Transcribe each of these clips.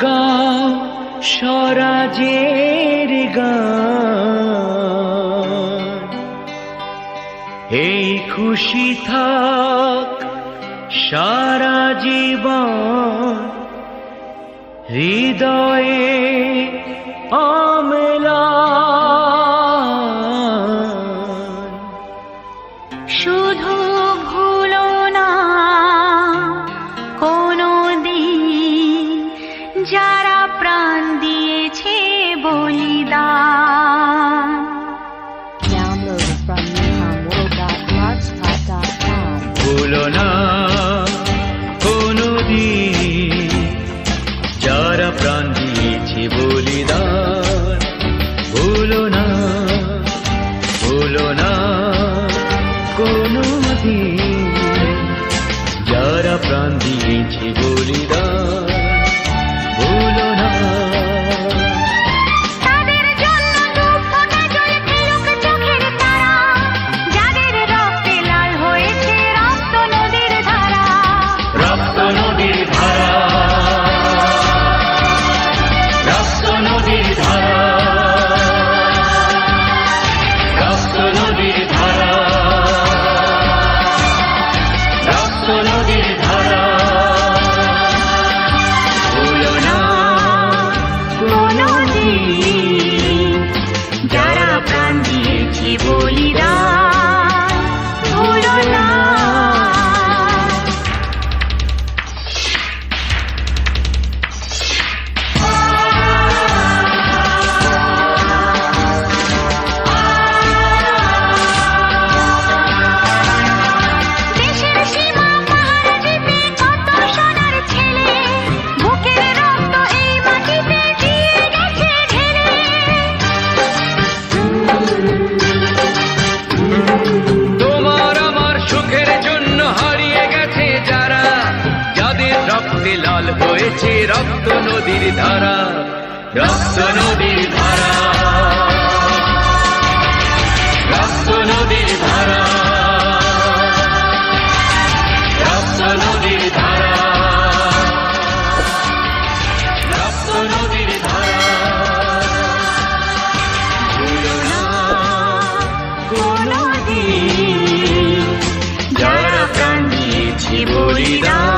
গাও স্বরাজের এই খুশি থাক সারা জীবন হৃদয়ে আমলা শুধু প্রাণ দিয়েছি বলিদান। ভুলো না ভুলো না কোনো যারা প্রাণ দিয়েছি বলিদান বইছে রক্ত নদীর ধারা রক্ত নদীর ধারা। রক্ত বলিদান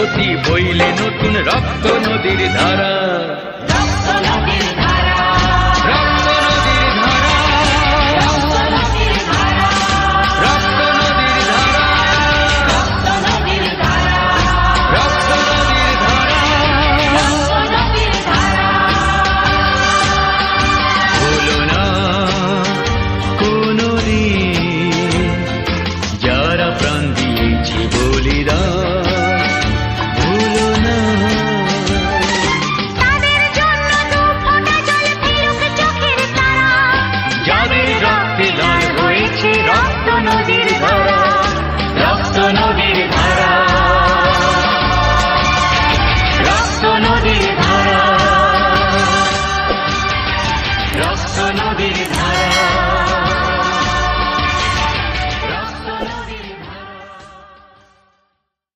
ক্ষতি বইলে নতুন রক্ত নদীর ধারা।